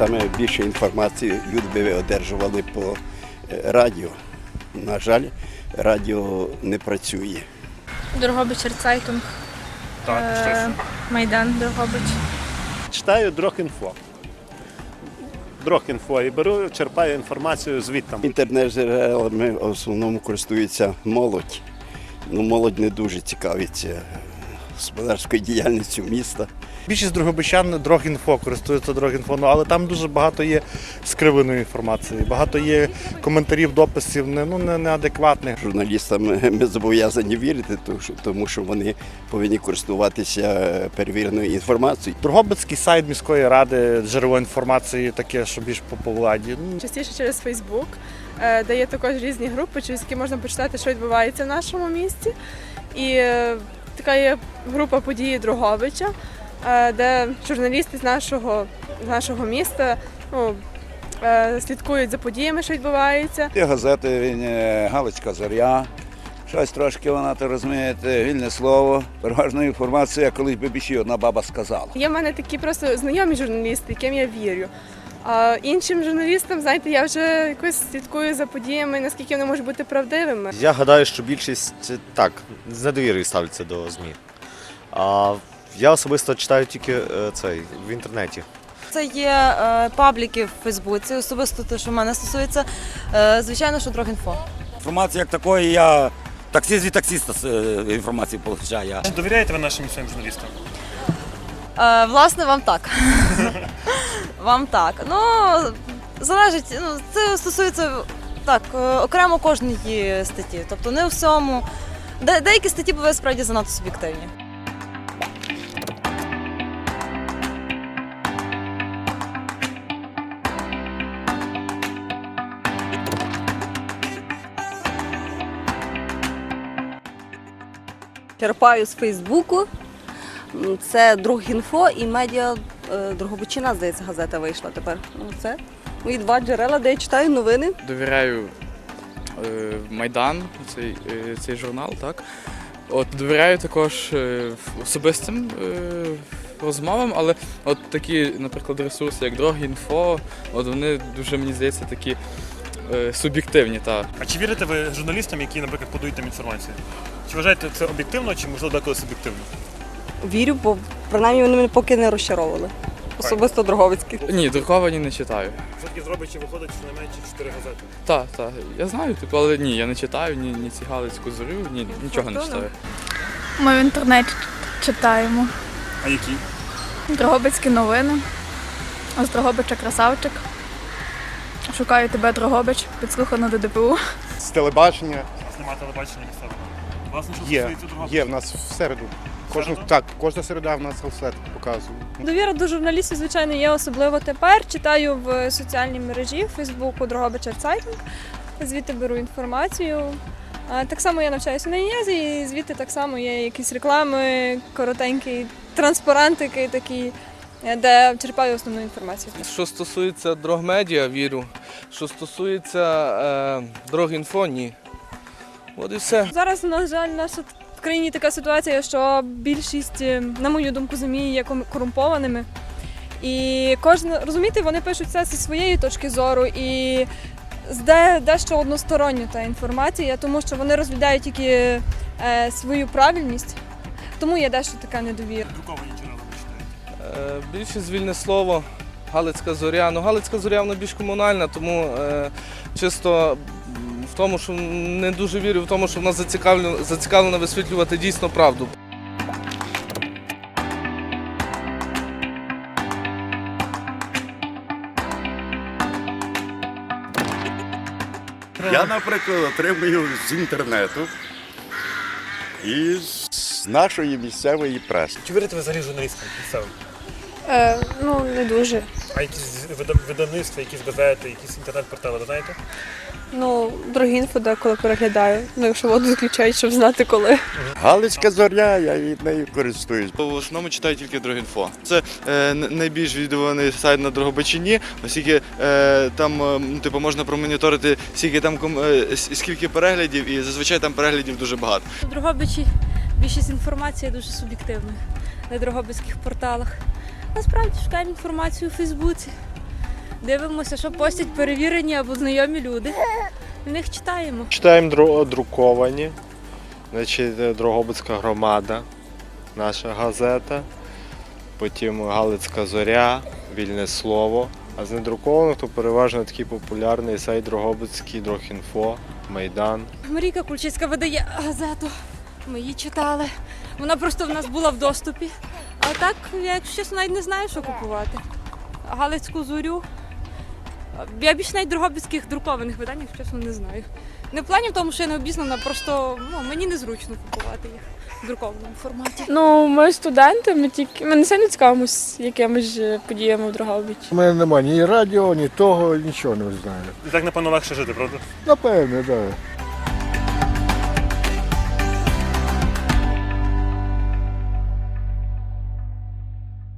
саме більше інформації люди би одержували по е, радіо. На жаль, радіо не працює. Дрогобич Рецайтунг, Так, е. Майдан Дрогобич. Читаю Дрохінфо. Дрохінфо і беру, черпаю інформацію звідтам. Інтернет-джерелами в основному користується молодь. Ну, молодь не дуже цікавиться господарською діяльністю міста. Більшість другобичан Дрогінфо користуються Дрогінфо, ну, але там дуже багато є скривленої інформації, багато є коментарів, дописів не, ну, не, неадекватних. Журналістам ми зобов'язані вірити, тому що- вони повинні користуватися перевіреною інформацією. Дрогобицький сайт міської ради, джерело інформації таке, що більш по владі. Ну, частіше через Фейсбук, е, де є також різні групи, через які можна почитати, що відбувається в нашому місті. І е, така є група події Друговича, е, де журналісти з нашого, з нашого міста ну, е, слідкують за подіями, що відбуваються. Ті газети він е, Галицька зоря. Щось трошки вона, то розумієте, вільне слово. Переважна інформація, колись би більше одна баба сказала. Є в мене такі просто знайомі журналісти, яким я вірю. А іншим журналістам, знаєте, я вже якось слідкую за подіями, наскільки вони можуть бути правдивими. Я гадаю, що більшість е, так, з недовірою ставляться до ЗМІ. А я особисто читаю тільки е, цей в інтернеті. Це є е, пабліки в Фейсбуці, особисто те, що мене стосується. Е, звичайно, що Дрогінфо. Інформації як такої я таксист від таксиста е, інформації получаю. Чи довіряєте ви нашим місцевим журналістам? Е, власне, вам так. вам так. Ну, залежить, ну, це стосується так, е, окремо кожної статті. Тобто не у всьому. Де, деякі статті бувають справді занадто суб'єктивні. Черпаю з Фейсбуку. Це Другінфо і медіа е, Другобичина, здається, газета вийшла тепер. Ну, це мої два джерела, де я читаю новини. довіряю е, Майдан, цей, е, цей журнал, так. От довіряю також особистим розмовам, але от такі, наприклад, ресурси, як Дрогінфо, от вони дуже, мені здається, такі суб'єктивні. Та. А чи вірите ви журналістам, які, наприклад, подають там інформацію? Чи вважаєте це об'єктивно, чи можливо деколи суб'єктивно? Вірю, бо принаймні вони мене поки не розчаровували. Особисто Дроговицький. Ні, друковані не читаю. Все-таки зробить, чи виходить щонайменше 4 газети. Так, так, я знаю, типу, але ні, я не читаю ні, ні ці Галицьку зорю, ні, нічого не читаю. Ми в інтернеті читаємо. А які? Дрогобицькі новини. З Дрогобича красавчик. Шукаю тебе, Дрогобич, підслухано до ДПУ. З телебачення У вас немає телебачення місцевого. Власне, що є, стосується другого. є в нас в середу. Кожну, Середу? так, кожна середа в нас галслет показує. Довіра до журналістів, звичайно, є особливо тепер. Читаю в соціальній мережі Фейсбуку Дрогобича Цайтинг. Звідти беру інформацію. А, Так само я навчаюся на ІНЯЗі, і звідти так само є якісь реклами, коротенькі транспарантики такі, де черпаю основну інформацію. Що стосується дрогмедіа, вірю. Що стосується е, дрогінфо, ні. От і все. Зараз, на жаль, наша в країні така ситуація, що більшість, е, на мою думку, ЗМІ є корумпованими. І кожен, розумієте, вони пишуть все зі своєї точки зору і де, дещо односторонньо та інформація, тому що вони розглядають тільки е, свою правильність. Тому є дещо така недовіра. Е, більше звільне слово. Галицька зоря. Ну, Галицька зоря вона більш комунальна, тому е, чисто в тому, що не дуже вірю в тому, що вона зацікавлена, зацікавлена висвітлювати дійсно правду. Я, наприклад, отримую з інтернету і з нашої місцевої преси. Чи вірите ви взагалі журналістам місцевим? Е, ну, не дуже. А якісь вида- видавництва, якісь газети, якісь інтернет-портали, ви знаєте? Ну, дорогі інфо деколи переглядаю. Ну, якщо воду включають, щоб знати коли. Галицька зоря, я від нею користуюсь. В основному читаю тільки Дрогінфо. Це е, найбільш відвідуваний сайт на Дрогобичині, оскільки е, там е, типу, можна промоніторити, скільки там ком- е, с- скільки переглядів, і зазвичай там переглядів дуже багато. У Дрогобичі більшість інформації дуже суб'єктивна на дрогобицьких порталах. Насправді шукаємо інформацію у Фейсбуці. Дивимося, що постять перевірені або знайомі люди. В них читаємо. Читаємо дру- друковані, значить, е, Дрогобицька громада, наша газета, потім Галицька зоря, Вільне слово. А з недрукованих то переважно такий популярний сайт Дрогобицький, Дрогінфо, Майдан. Марійка Кульчицька видає газету. Ми її читали. Вона просто в нас була в доступі. А так, я якщо чесно, навіть не знаю, що купувати. Галицьку зорю. Я більше навіть другобицьких друкованих видань, якщо чесно, не знаю. Не в плані в тому, що я не обізнана, просто ну, мені незручно купувати їх в друкованому форматі. Ну, ми студенти, ми тільки ми не сильно цікавимось якимись е, подіями в Дрогобичі. У мене немає ні радіо, ні того, нічого не знаю. І так, напевно, легше жити, правда? Напевне, так. Да.